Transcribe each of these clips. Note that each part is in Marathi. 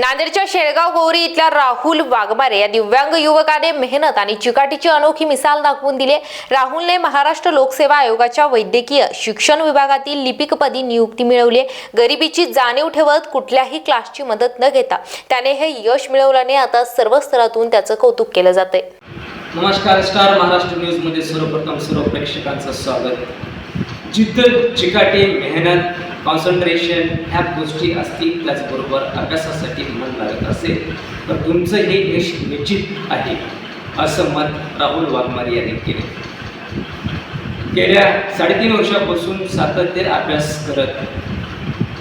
नांदेडच्या शेळगाव गौरी इथल्या राहुल वाघमारे या दिव्यांग युवकाने मेहनत आणि चिकाटीची अनोखी मिसाल दाखवून दिली राहुलने महाराष्ट्र लोकसेवा आयोगाच्या वैद्यकीय शिक्षण विभागातील लिपिकपदी नियुक्ती मिळवली गरिबीची जाणीव ठेवत कुठल्याही क्लासची मदत न घेता त्याने हे यश मिळवल्याने आता सर्व स्तरातून त्याचं कौतुक केलं जातंय. नमस्कार स्टार महाराष्ट्र न्यूजमध्ये सर्वप्रथम सर्व प्रेक्षकांचं स्वागत. जिद्द चिकाटी मेहनत कॉन्सन्ट्रेशन ह्या गोष्टी असतील त्याचबरोबर अभ्यासासाठी मन लागत असेल तर तुमचं हे यश निश्चित आहे असं मत राहुल वाघमारे यांनी केले. गेल्या साडेतीन वर्षापासून सातत्य अभ्यास करत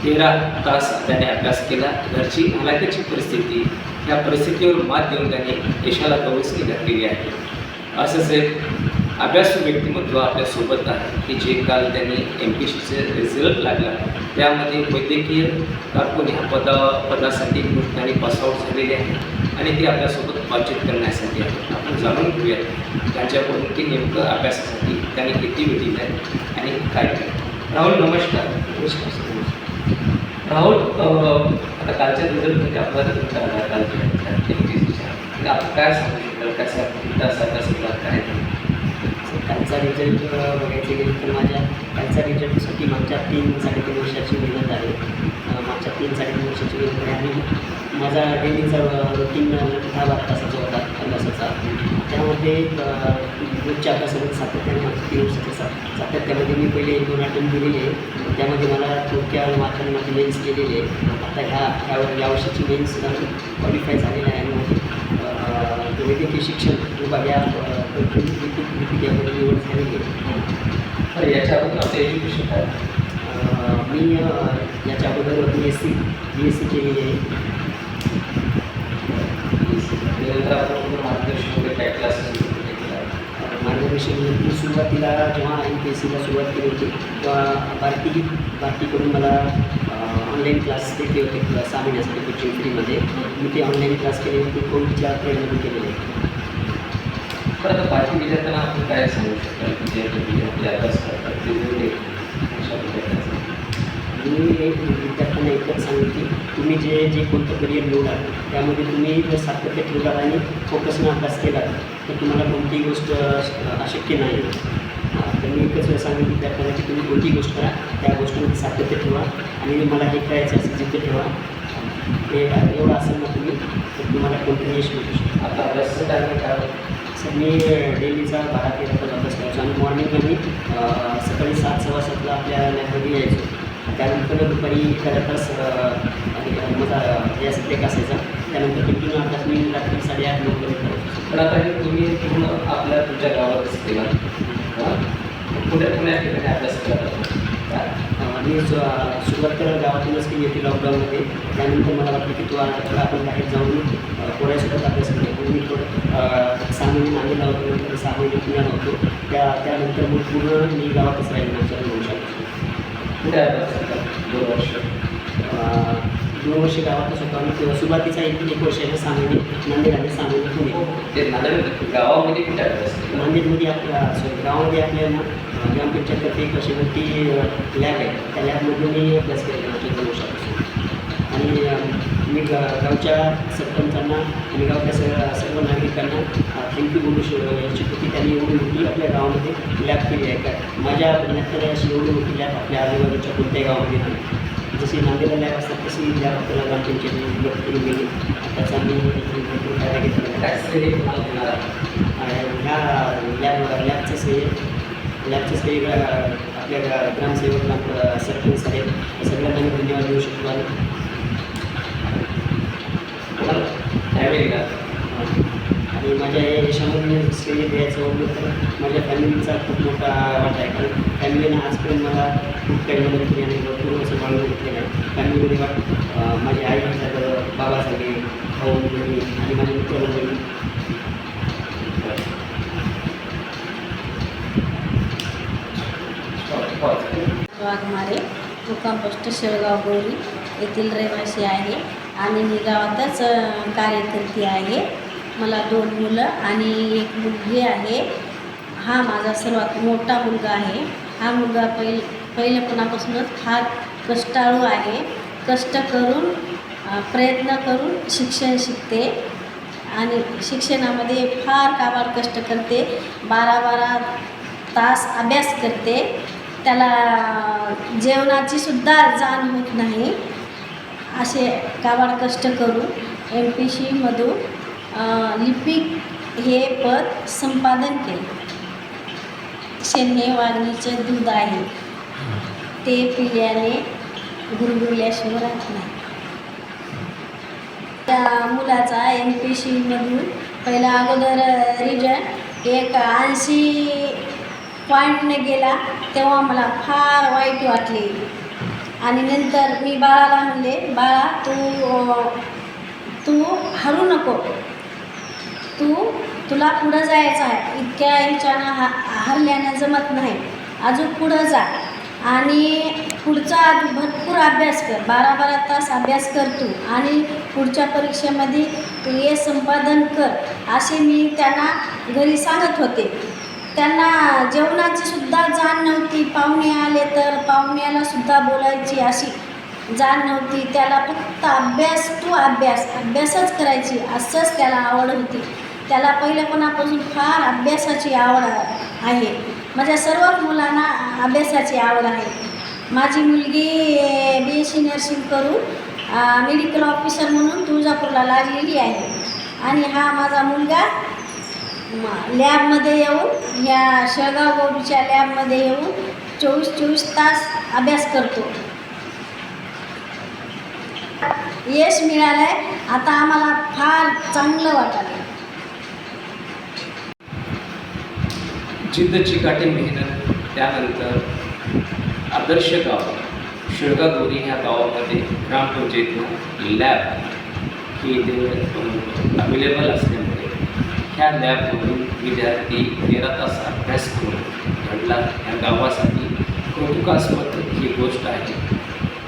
तेरा तास त्याने अभ्यास केला. घरची हलाखीची परिस्थिती या परिस्थितीवर मात देऊन त्याने यशाला कवच केला केली आहे. असंच एक अभ्यासू व्यक्तिमत्व आपल्यासोबत आहे की जे काल त्यांनी एम पी सीचे रिझल्ट लागला. त्यामध्ये वैद्यकीय कारकून ह्या पदा पदासाठी त्यांनी पासआउट झालेले आहे आणि ते आपल्यासोबत बातचीत करण्यासाठी आहे. आपण जाणून घेऊयात त्यांच्याकडून की नेमकं अभ्यासासाठी त्यांनी किती वेळ आहे आणि काय केलं राहुल नमस्कार. नमस्कार राहुल आता कालच्या रिझल्ट म्हणजे आपला रिझल्ट आला कालच्या सीच्या आपण काय सांगू शकतो? कसं कसा काय त्यांचा रिझल्ट बघायचं गेलं तर माझ्या कालचा रिझल्टसाठी मागच्या तीन साडेतीन वर्षाची मेहनत आहे. मागच्या तीन साडेतीन वर्षाची मेहनत आहे. आणि माझा डेलीचा रुटीन दहा बारा तासाचा होता अभ्यासाचा. त्यामध्ये रोजच्या अभ्यासामध्ये सातत्याने मागच्या तीन वर्षाचा सात सातत्यामध्ये मी पहिले एक दोन अटेम्प्ट दिलेले आहे. त्यामध्ये मला थोडक्या मार्काने माझी मेन्स केलेली आहे. आता ह्या ह्या यावर्षीची मेन्स क्वालिफाय झालेली आहे. आणि माझी वैद्यकीय शिक्षण विभाग या तर याच्या अगोदर आपलं एज्युकेशन काय? मी अं, याच्या अगोदर B S C B S C केलेली आहे त्यानंतर आपण मार्गदर्शन वगैरे काय क्लासेस मार्गदर्शन मी सुरुवातीला जेव्हा एम पी एस सीला सुरुवात केली होती तेव्हा भारती भारतीकडून मला ऑनलाईन क्लास देते होते सहा महिन्यासाठी कोचिंग फ्रीमध्ये मी ते ऑनलाईन क्लास केले होते कोविडच्या पिरियडमध्ये केलेले. आता बाकी विद्यार्थ्यांना आपण काय सांगू शकतो? विद्यार्थी विद्यार्थी अभ्यास करतात ते मी एक विद्यार्थ्यांना एकच सांगेन की तुम्ही जे जे कोणतं करिअर निवडा त्यामध्ये तुम्ही जर सातत्य ठेवलात आणि फोकसनं अभ्यास केला तर तुम्हाला कोणतीही गोष्ट अशक्य नाही. तर मी एकच वेळ सांगेन विद्यार्थ्यांना की तुम्ही कोणतीही गोष्ट करा त्या गोष्टीमध्ये सातत्य ठेवा आणि मला हे करायचं असेल जिद्द ठेवा. हे एवढं असेल ना तुम्ही तर तुम्हाला कोणतंही यश मिळू शकतं. आता अभ्यासाचं टायमिंग काय? सर मी डेलीचा बारा तेरा अभ्यास करायचो आणि मॉर्निंगला मी सकाळी सात सव्वा सातला आपल्या लॅबमध्ये यायचो. त्यानंतर दुपारी एखादा तास माझा याचा ब्रेक असायचा. त्यानंतर कंटिन्यू अभ्यास मी रात्री साडेआठ नऊपर्यंत करायचो. पण आता तुम्ही पूर्ण आपल्या तुमच्या गावातच केला? पुढे पुण्या ठिकाणी अभ्यास केला जातो काय? अ, मी सु सुरुवात तर गावातूनच केली होती लॉकडाऊनमध्ये त्यानंतर मला वाटलं की तू आपण बाहेर जाऊन अ, पोरासोबत अभ्यास म्हणून मी थोडं अ, सहा महिने नांदेडला होतो नंतर सहा महिने पुण्याला होतो. त्या त्यानंतर मग पूर्ण मी गावातच राहील माझ्या दोन वर्ष. दोन वर्ष गावातच होतो आणि तेव्हा. सुरुवातीचा एक एक वर्ष आहे सहा महिने नांदेड आणि महिने पुणे गावामध्ये कुठे नांदेडमध्ये आपल्या सॉरी गावामध्ये आपल्या ना अ, ग्रामपंचायततर्फे एक अशी मोठी लॅब आहे. त्या लॅबमध्ये मी अभ्यास केलेला मागच्या दोन वर्षापासून. आणि मी गा गावच्या सरपंचांना आणि गावच्या सर्व सर्व नागरिकांना थँक्यू बोलू इच्छितो की त्यांनी एवढी मोठी आपल्या गावामध्ये लॅब केली आहे. का माझ्या पुण्यात अशी एवढी मोठी लॅब आपल्या आजूबाजूच्या कोणत्याही गावामध्ये नाही. जशी नांदेडला लॅब असतात तशी लॅब आपल्याला ग्रामपंचायतीने उपलब्ध करून दिली त्याचा मी भरपूर फायदा घेतला काय श्रेय तुम्हाला देणार आहे? ह्या लॅब लॅबचं श्रेय लॅबचं श्रेय ग- आपल्या ग- ग्रामसेवक ग्राम सरपंच साहेब या सगळ्यांना मी धन्यवाद देऊ शकतो आणि तुम्हाला फॅमिलीला आणि माझ्या या यशामध्ये श्रेय द्यायचं म्हटलं तर माझ्या फॅमिलीचा खूप मोठा वाटा आहे. कारण फॅमिलीनं आजपर्यंत मला खूप काही मदत केली आणि भरपूर असं वाढवून घेतलेलं आहे. फॅमिलीमध्ये माझे आई झालं बाबा झाले भाऊ बहिणी आणि माझे मित्रमंडळी. वाघमारे मुक्काम पोस्ट शेळगाव गौरी येथील रहिवासी आहे आणि मी गावातच कार्यकर्ती आहे. मला दोन मुलं आणि एक मुलगी आहे. हा माझा सर्वात मोठा मुलगा आहे. हा मुलगा पहिल पहिल्यापणापासूनच फार कष्टाळू आहे. कष्ट करून प्रयत्न करून शिक्षण शिकते आणि शिक्षणामध्ये फार काबाड कष्ट करते. बारा बारा तास अभ्यास करते. त्याला जेवणाची सुद्धा जाण होत नाही. असे काबाड कष्ट करून एम पी सीमधून लिपिक हे पद संपादन केले. शेण हे वाघणीचे दूध आहे. ते पिल्याने गुरगुरल्याशिवाय राहत नाही. त्या मुलाचा एम पी सीमधून पहिला अगोदर रिजन एक ऐंशी पॉईंटने गेला तेव्हा मला फार वाईट वाटले. आणि नंतर मी बाळाला म्हणले बाळा तू तू हरू नको. तू तुला पुढं जायचं आहे. इतक्या ह्याच्यानं हा हल्ल्यानं जमत नाही. अजून पुढं जा. आणि पुढचा भरपूर अभ्यास कर. बारा बारा तास अभ्यास कर तू. आणि पुढच्या परीक्षेमध्ये तू हे संपादन कर. असे मी त्यांना घरी सांगत होते. त्यांना जेवणाची सुद्धा जाण नव्हती. पाहुणे आले तर पाहुण्याला सुद्धा बोलायची अशी जाण नव्हती. त्याला फक्त अभ्यास तू अभ्यास. अभ्यासच करायची. असंच त्याला आवड होती. त्याला पहिल्यापणापासून फार अभ्यासाची आवड आहे. माझ्या सर्व मुलांना अभ्यासाची आवड आहे. माझी मुलगी बी एस सी नर्सिंग करून मेडिकल ऑफिसर म्हणून तुळजापूरला लागलेली आहे. आणि हा माझा मुलगा लॅबमध्ये येऊन या शेळगाव गौरीच्या लॅबमध्ये येऊन चोवीस चोवीस तास अभ्यास करतो. यश मिळालं आहे आता आम्हाला फार चांगलं वाटलं. जिद्द चिकाटी मेहनत त्यानंतर आदर्श गाव शेळगागोरी ह्या गावामध्ये ग्रामपंचायतीनं लॅब ही इथे अवेलेबल असल्यामुळे ह्या लॅबमधून विद्यार्थी तेरा तास अभ्यास करून घडला. ह्या गावासाठी कौतुकास्पद ही गोष्ट आहे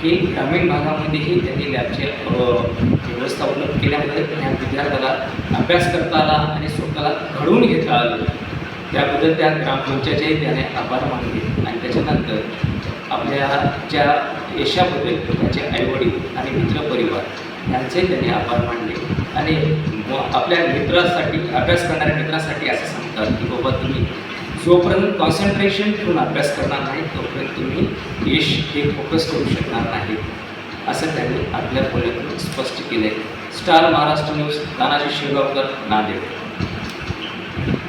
की ग्रामीण भागामध्येही त्यांनी लॅबचे व्यवस्था उपलब्ध केल्यामुळे ह्या विद्यार्थ्याला अभ्यास करता आला आणि स्वतःला घडवून घेता आलं. त्याबद्दल त्या ग्रामपंचायतचे त्याने आभार मानले. आणि त्याच्यानंतर आपल्या ज्या यशाबद्दल त्याचे आईवडील आणि मित्रपरिवार यांचे त्यांनी आभार मानले. आणि आपल्या मित्रासाठी अभ्यास करणाऱ्या मित्रासाठी असं सांगतात की बाबा तुम्ही जोपर्यंत कॉन्सन्ट्रेशन ठेवून अभ्यास करणार नाही तोपर्यंत तुम्ही यश हे फोकस करू शकणार नाही. असं त्यांनी आपल्या बोलण्यातून स्पष्ट केलं आहे स्टार महाराष्ट्र न्यूज तानाजी शिरगावकर नांदेड.